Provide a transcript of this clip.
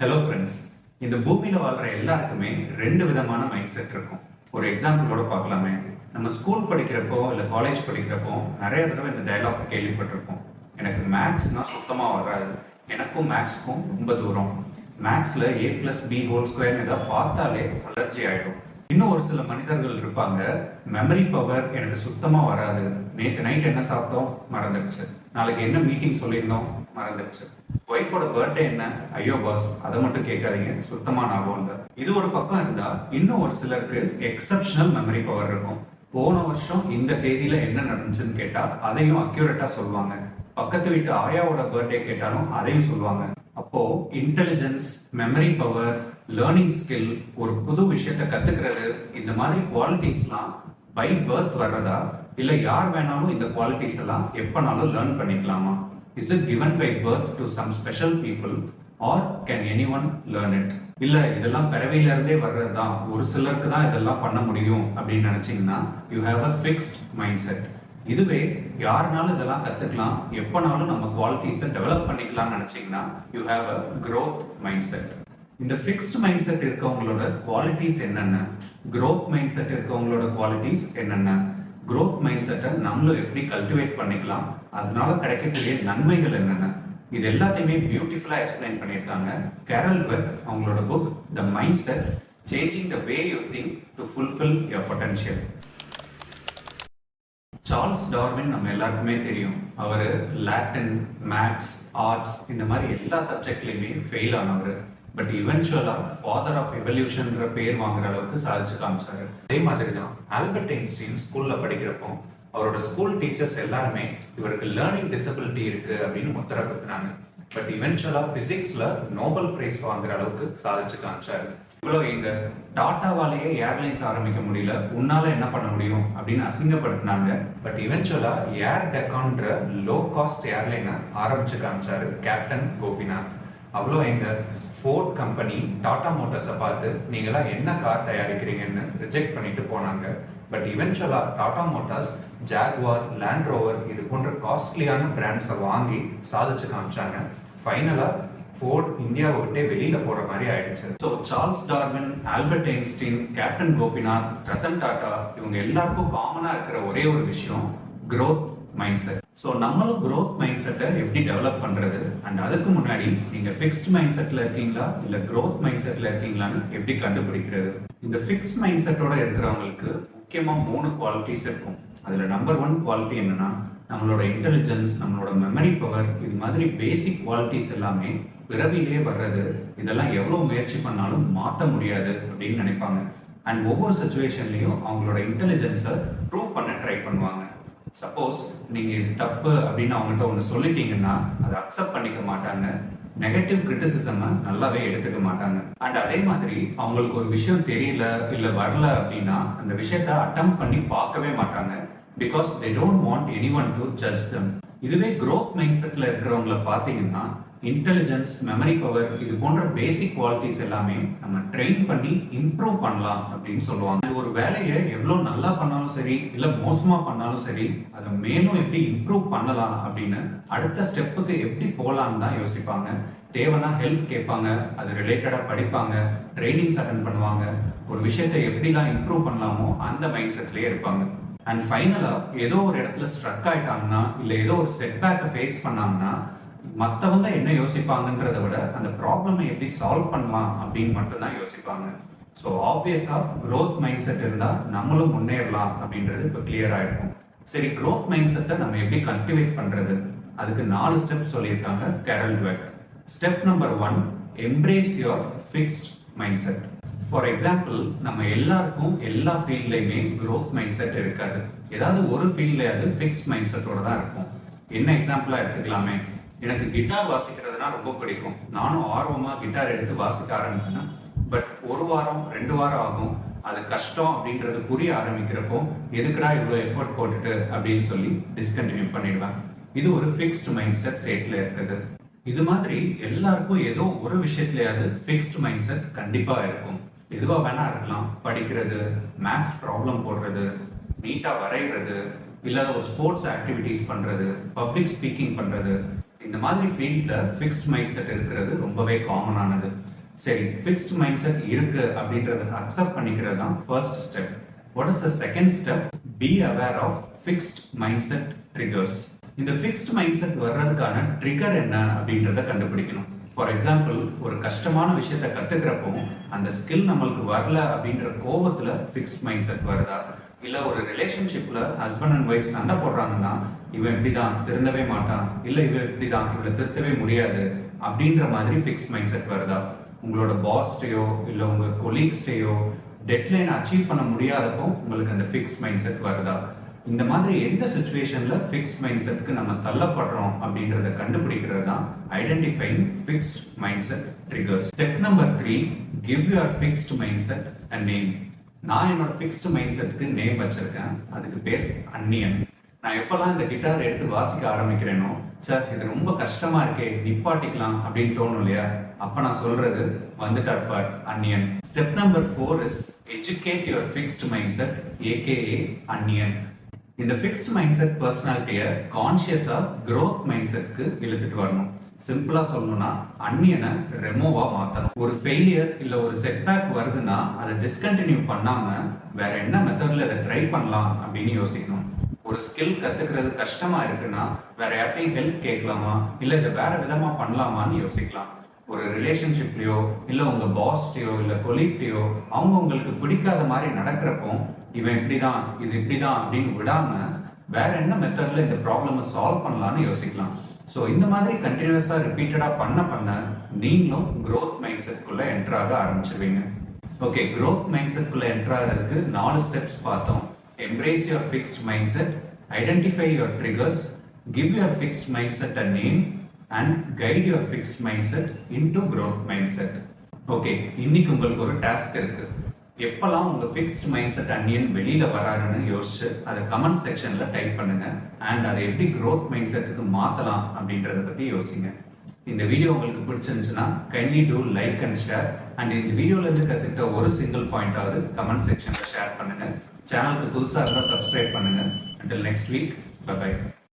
Hello friends இந்த பூமியில் வாழ்கிற எல்லாருக்குமே ரெண்டு விதமான மைண்ட் செட் இருக்கும். ஒரு எக்ஸாம்பிளோட பார்க்கலாமே. நம்ம ஸ்கூல் படிக்கிறப்போ இல்லை காலேஜ் படிக்கிறப்போ நிறைய தடவை இந்த டயலாக் கேள்விப்பட்டிருப்போம். எனக்கு மேக்ஸ்னால் சுத்தமாக வராது. எனக்கும் மேக்ஸ்க்கும் ரொம்ப தூரம். மேக்ஸில் ஏ ப்ளஸ் பி ஹோல் ஸ்கொயர்னு ஏதாவது பார்த்தாலே அலர்ஜி ஆகிடும் இன்னும் ஒரு சில மனிதர்கள் இருப்பாங்க மெமரி பவர் எனக்கு சுத்தமாக வராது. நேற்று நைட் என்ன சாப்பிட்டோம்? மறந்துடுச்சு நாளைக்கு என்ன மீட்டிங் சொல்லியிருந்தோம்? மறந்துடுச்சு ஒய்ஃபோட பர்த்டே என்ன? ஐயோ பாஸ் அதை மட்டும் கேட்காதீங்க. சுத்தமான ஞாபகம் இல்லை இது ஒரு பக்கம் இருந்தா இன்னும் ஒரு சிலருக்கு எக்ஸப்ஷனல் மெமரி பவர் இருக்கும். போன வருஷம் இந்த தேதியில என்ன நடந்துச்சுன்னு கேட்டா அதையும் அக்யூரேட்டா சொல்லுவாங்க. பக்கத்து வீட்டு ஆயாவோட பர்த்டே கேட்டாலும் அதையும் சொல்லுவாங்க. அப்போ intelligence memory power learning skill ஒரு புது விஷயத்த கத்துக்கிறது இந்த மாதிரி குவாலிட்டிஸ்லாம் பை பர்த் வர்றதா? இல்ல யார் வேணாலும் இந்த குவாலிட்டிஸ் எல்லாம் எப்பனாலும் லேர்ன் பண்ணிக்கலாமா? Is it given by birth to some special people or can anyone learn it இல்ல இதெல்லாம் பிறவியில இருந்தே வர்றது தான் ஒரு சிலருக்கு தான் இதெல்லாம் பண்ண முடியும் அப்படின்னு நினைச்சீங்கன்னா you have a fixed mindset இதுவே யாருனாலும் இதெல்லாம் கத்துக்கலாம். எப்பனாலும் நம்ம குவாலிட்டிஸை டெவலப் பண்ணிக்கலாம்னு நினைச்சீங்கன்னா you have a growth mindset இந்த ஃபிக்ஸ்ட் மைண்ட் செட் இருக்கவங்களோட குவாலிட்டிஸ் என்னென்ன? க்ரோத் மைண்ட் செட் இருக்கவங்களோட குவாலிட்டிஸ் என்னென்ன? Growth மைண்ட் செட்டை நம்மளும் எப்படி கல்டிவேட் பண்ணிக்கலாம் அதனால கிடைக்கக்கூடிய நன்மைகள் என்னென்ன? இது எல்லாத்தையுமே பியூட்டிஃபுல்லாக எக்ஸ்பிளைன் பண்ணியிருக்காங்க. கேரல் பெர்க் அவங்களோட book the mindset changing the way you think to fulfil your potential Charles Darwin நம்ம எல்லாருக்குமே தெரியும். அவர் லாட்டின் மேக்ஸ் ஆர்ட்ஸ் இந்த மாதிரி எல்லா சப்ஜெக்ட்லையுமே ஃபெயில் ஆனவர். பட் இவென்ச்சுவலா ஃபாதர் ஆஃப் எவல்யூஷன்ற பேர் வாங்குற அளவுக்கு சாதிச்சு காமிச்சாரு. அதே மாதிரி தான் ஆல்பர்ட் ஐன்ஸ்டீன் ஸ்கூல்ல படிக்கிறப்போ அவரோட ஸ்கூல் டீச்சர்ஸ் எல்லாருமே இவருக்கு லேர்னிங் டிசபிலிட்டி இருக்கு அப்படின்னு முத்திர குத்துனாங்க பட் இவென்ச்சுவலா பிசிக்ஸ்ல நோபல் பிரைஸ் வாங்குற அளவுக்கு சாதிச்சு காமிச்சாரு. இவ்வளோ எங்க டாட்டாவாலேயே ஏர்லைன்ஸ் ஆரம்பிக்க முடியல உன்னால என்ன பண்ண முடியும்? அப்படின்னு அசிங்கப்படுத்தினாங்க. பட் இவென்ச்சுவலா ஏர் டெக்கான்ற லோ காஸ்ட் ஏர்லைனை ஆரம்பிச்சு காமிச்சாரு கேப்டன் கோபிநாத் அவ்வளோ எங்க ஃபோர்ட் கம்பெனி டாடா மோட்டார்ஸை பார்த்து நீங்களாம் என்ன கார் தயாரிக்கிறீங்கன்னு ரிஜெக்ட் பண்ணிட்டு போனாங்க. But eventually Tata Motors Jaguar Land Rover இது போன்ற காஸ்ட்லியான பிராண்ட்ஸை வாங்கி சாதிச்சு காமிச்சாங்க. ஃபைனலா ஃபோர்ட் இந்தியாவை விட்டே வெளியில போற மாதிரி ஆயிடுச்சு. So Charles Darwin Albert Einstein captain Gopinath Ratan Tata இவங்க எல்லாருக்கும் காமனா இருக்கிற ஒரே ஒரு விஷயம் க்ரோத் மைண்ட் செட் ஸோ நம்மளும் க்ரோத் மைண்ட் செட்டை எப்படி டெவலப் பண்ணுறது அண்ட் அதுக்கு முன்னாடி நீங்கள் ஃபிக்ஸ்ட் மைண்ட் செட்டில் இருக்கீங்களா? இல்லை க்ரோத் மைண்ட் செட்டில் இருக்கீங்களான்னு எப்படி கண்டுபிடிக்கிறது? இந்த ஃபிக்ஸ்ட் மைண்ட் செட்டோட இருக்கிறவங்களுக்கு முக்கியமாக மூணு குவாலிட்டிஸ் இருக்கும். அதில் நம்பர் ஒன் குவாலிட்டி என்னன்னா நம்மளோட இன்டெலிஜென்ஸ் நம்மளோட மெமரி பவர் இது மாதிரி பேசிக் குவாலிட்டிஸ் எல்லாமே பிறவிலே வர்றது இதெல்லாம் எவ்வளோ முயற்சி பண்ணாலும் மாற்ற முடியாது அப்படின்னு நினைப்பாங்க. அண்ட் ஒவ்வொரு சுச்சுவேஷன்லையும் அவங்களோட இன்டெலிஜென்ஸை ப்ரூவ் பண்ண ட்ரை பண்ணுவாங்க. சப்போஸ் நீங்கள் இது தப்பு அப்படின்னு அவங்ககிட்ட ஒன்று சொல்லிட்டீங்கன்னா அதை அக்செப்ட் பண்ணிக்க மாட்டாங்க. நெகட்டிவ் கிரிட்டிசிசமை நல்லாவே எடுத்துக்க மாட்டாங்க. அண்ட் அதே மாதிரி அவங்களுக்கு ஒரு விஷயம் தெரியல இல்லை வரல அப்படின்னா அந்த விஷயத்த அட்டம் பண்ணி பார்க்கவே மாட்டாங்க. Because they don't want anyone to judge them இதுவே குரோத் மைண்ட் செட்டில் இருக்கிறவங்கள பார்த்தீங்கன்னா இன்டெலிஜென்ஸ் மெமரி பவர் இது போன்ற பேசிக் குவாலிட்டிஸ் எல்லாமே நம்ம ட்ரெயின் பண்ணி இம்ப்ரூவ் பண்ணலாம் அப்படின்னு சொல்லுவாங்க. ஒரு வேலையை எவ்வளோ நல்லா பண்ணாலும் சரி இல்லை மோசமாக பண்ணாலும் சரி அதை மேலும் எப்படி இம்ப்ரூவ் பண்ணலாம் அப்படின்னு அடுத்த ஸ்டெப்புக்கு எப்படி போகலான்னு தான் யோசிப்பாங்க. தேவைன்னா ஹெல்ப் கேட்பாங்க அது ரிலேட்டடாக படிப்பாங்க ட்ரைனிங்ஸ் அட்டன் பண்ணுவாங்க. ஒரு விஷயத்தை எப்படிலாம் இம்ப்ரூவ் பண்ணலாமோ அந்த மைண்ட் செட்லேயே இருப்பாங்க அண்ட் ஃபைனலாக ஏதோ ஒரு இடத்துல ஸ்ட்ரக் ஆயிட்டாங்கன்னா இல்லை ஏதோ ஒரு செட்பேக்கை ஃபேஸ் பண்ணாங்கன்னா மற்றவங்க என்ன யோசிப்பாங்கன்றதை விட அந்த ப்ராப்ளமை எப்படி சால்வ் பண்ணலாம் அப்படின்னு மட்டும்தான் யோசிப்பாங்க. ஸோ ஆப்வியஸாக க்ரோத் மைண்ட் செட் இருந்தால் நம்மளும் முன்னேறலாம் அப்படின்றது இப்போ கிளியரா இருக்கும் சரி க்ரோத் மைண்ட் செட்டை நம்ம எப்படி கல்டிவேட் பண்ணுறது அதுக்கு நாலு ஸ்டெப் சொல்லியிருக்காங்க Carol Dweck step number one embrace your fixed mindset for example நம்ம எல்லாருக்கும் எல்லா ஃபீல்ட்லையுமே க்ரோத் மைண்ட் செட் இருக்காது. ஏதாவது ஒரு ஃபீல்ட்லயாவது ஃபிக்ஸ்ட் மைண்ட் செட்டோட தான் இருக்கும். என்ன எக்ஸாம்பிளாக எடுத்துக்கலாமே? எனக்கு கிட்டார் வாசிக்கிறதுனா ரொம்ப பிடிக்கும். நானும் ஆர்வமாக கிட்டார் எடுத்து வாசிக்க ஆரம்பித்தேன் பட் ஒரு வாரம் ரெண்டு வாரம் ஆகும். அது கஷ்டம் அப்படின்றது புரிய ஆரம்பிக்கிறப்போ எதுக்குடா இவ்வளோ எஃபோர்ட் போட்டுட்டு? அப்படின்னு சொல்லி டிஸ்கண்டினியூ பண்ணிடுவேன். இது ஒரு ஃபிக்ஸ்டு மைண்ட் செட் ஸ்டேட்ல இருக்குது. இது மாதிரி எல்லாருக்கும் ஏதோ ஒரு விஷயத்துலயாவது ஃபிக்ஸ்டு மைண்ட் செட் கண்டிப்பாக இருக்கும். எதுவாக வேணா இருக்கலாம். படிக்கிறது மேக்ஸ் ப்ராப்ளம் போடுறது நீட்டாக வரைகிறது இல்லை ஒரு ஸ்போர்ட்ஸ் ஆக்டிவிட்டிஸ் பண்ணுறது பப்ளிக் ஸ்பீக்கிங் பண்ணுறது இந்த மாதிரி ஃபீல்டில் ஃபிக்ஸ்ட் மைண்ட் செட் இருக்கிறது ரொம்பவே காமனானது சரி ஃபிக்ஸ்ட் மைண்ட் செட் இருக்கு அப்படின்றத அக்செப்ட் பண்ணிக்கிறது தான் first step what is the second step be aware of fixed mindset triggers இந்த ஃபிக்ஸ்ட் மைண்ட் செட் வர்றதுக்கான ட்ரிகர் என்ன அப்படின்றத கண்டுபிடிக்கணும். ஃபார் எக்ஸாம்பிள் ஒரு கஷ்டமான விஷயத்த கத்துக்கிறப்போ அந்த ஸ்கில் நம்மளுக்கு வரல அப்படின்ற கோபத்துல ஃபிக்ஸ்ட் மைண்ட் செட் வருதா? இல்லை ஒரு ரிலேஷன்ஷிப்பில் ஹஸ்பண்ட் அண்ட் ஒய்ஃப் சண்டை போடுறாங்கன்னா இவன் இப்படிதான் திருந்தவே மாட்டான். இல்லை இவன் இப்படிதான் இவளை திருத்தவே முடியாது. அப்படின்ற மாதிரி ஃபிக்ஸ் மைண்ட் செட் வருதா? உங்களோட பாஸ்டையோ இல்லை உங்கள் கொலீக்ஸ்டையோ டெட்லைன் அச்சீவ் பண்ண முடியாதப்போ உங்களுக்கு அந்த ஃபிக்ஸ் மைண்ட் செட் வருதா? இந்த மாதிரி எந்த சுச்சுவேஷனில் ஃபிக்ஸ் மைண்ட் செட்க்கு நம்ம தள்ளப்படுறோம் அப்படின்றத கண்டுபிடிக்கிறது தான் identifying fixed mindset triggers step number three give your fixed mindset and name நான் என்னோட ஃபிக்ஸ்டு மைண்ட் செட்டுக்கு நேம் வச்சிருக்கேன். அதுக்கு பேர் அன்னியன் நான் எப்பெல்லாம் இந்த கிட்டார் எடுத்து வாசிக்க ஆரம்பிக்கிறேனோ சார் இது ரொம்ப கஷ்டமா இருக்கே நிப்பாட்டிக்கலாம் அப்படின்னு தோணும் இல்லையா? அப்ப நான் சொல்றது வந்துட்டார் பார் Anniyan step number four is educate your fixed mindset AKA Anniyan இந்த ஃபிக்ஸ்ட் மைண்ட் செட் பர்சனாலிட்டியை கான்சியஸா க்ரோத் மைண்ட் செட்க்கு இழுத்துட்டு வரணும். சிம்பிளா சொல்லணும்னா அன்னியனை ரெமோவா மாத்தணும். ஒரு ஃபெயிலியர் இல்ல ஒரு செட்பேக் வருதுன்னா அதை டிஸ்கண்டினியூ பண்ணாம வேற என்ன மெத்தட்ல அதை ட்ரை பண்ணலாம் அப்படின்னு யோசிக்கணும். ஒரு ஸ்கில் கத்துக்கிறது கஷ்டமா இருக்குன்னா வேற யார்ட்டையும் ஹெல்ப் கேட்கலாமா? இல்ல இதை வேற விதமா பண்ணலாமான்னு யோசிக்கலாம். ஒரு ரிலேஷன்ஷிப்லயோ இல்ல உங்க பாஸ்டையோ இல்ல கொலீக்டையோ அவங்க உங்களுக்கு பிடிக்காத மாதிரி நடக்கிறப்போ இவன் இப்படிதான் இது இப்படிதான் அப்படின்னு விடாம வேற என்ன மெத்தட்ல இந்த ப்ராப்ளமை சால்வ் பண்ணலாம்னு யோசிக்கலாம். ஸோ இந்த மாதிரி கண்டினியூஸாக ரிப்பீட்டடாக பண்ண பண்ண நீங்களும் க்ரோத் மைண்ட் செட்குள்ளே என்ட்ராக ஆரம்பிச்சிருவீங்க. ஓகே க்ரோத் மைண்ட் செட்குள்ளே என்ட்ராகிறதுக்கு நாலு ஸ்டெப்ஸ் பார்த்தோம். Embrace your fixed mindset identify your triggers give your fixed mindset a name and guide your fixed mindset into growth mindset okay இன்னைக்கு உங்களுக்கு ஒரு டாஸ்க் இருக்குது எப்பெல்லாம் உங்கள் ஃபிக்ஸ்ட் மைண்ட் செட் அன்னியன் வெளியில் வராருன்னு யோசிச்சு அதை கமெண்ட் செக்ஷனில் டைப் பண்ணுங்க. அண்ட் அதை எப்படி க்ரோத் மைண்ட் செட்டுக்கு மாற்றலாம் அப்படின்றத பற்றி யோசிங்க. இந்த வீடியோ உங்களுக்கு பிடிச்சிருந்துச்சுன்னா kindly do like and share and இந்த வீடியோலேருந்து கற்றுக்கிட்ட ஒரு சிங்கிள் பாயிண்டாவது கமெண்ட் செக்ஷனில் ஷேர் பண்ணுங்கள் சேனலுக்கு புதுசாக இருந்தால் சப்ஸ்கிரைப் பண்ணுங்க. Until next week bye